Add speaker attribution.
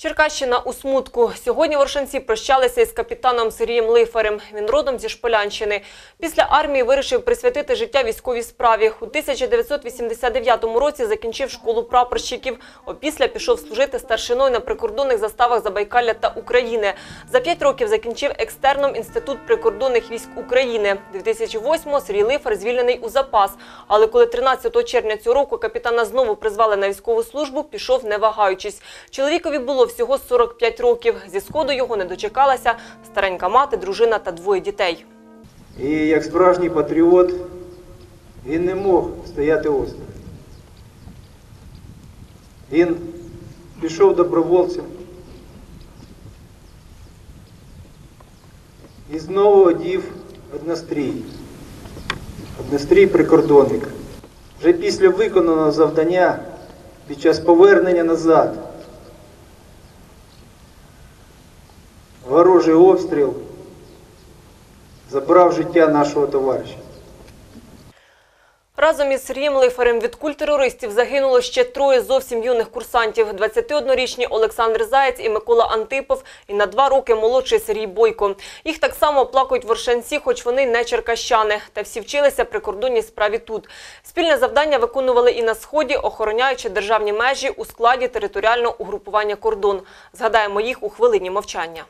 Speaker 1: Черкащина у смутку. Сьогодні воршанці прощалися із капітаном Сергієм Лифарем. Він родом зі Шполянщини. Після армії вирішив присвятити життя військовій справі. У 1989 році закінчив школу прапорщиків. Опісля пішов служити старшиною на прикордонних заставах Забайкалля та України. За п'ять років закінчив екстерном інститут прикордонних військ України. 2008-го Сергій Лифар звільнений у запас. Але коли 13 червня цього року капітана знову призвали на військову службу, пішов не вагаючись. Чоловікові було всього 45 років. Зі сходу його не дочекалася старенька мати, дружина та двоє дітей.
Speaker 2: І як справжній патріот він не мог стояти осторонь. Він пішов добровольцем і знову одів однострій. Однострій прикордонник. Вже після виконаного завдання під час повернення назад. Ворожий обстріл забрав життя нашого товариша.
Speaker 1: Разом із Сергієм Лифарем від куль терористів загинуло ще троє зовсім юних курсантів: 21-річні Олександр Заєць і Микола Антипов, і на два роки молодший Сергій Бойко. Їх так само оплакують воршанці, хоч вони не черкащани. Та всі вчилися прикордонній справі тут. Спільне завдання виконували і на сході, охороняючи державні межі у складі територіального угрупування кордон. Згадаємо їх у хвилині мовчання.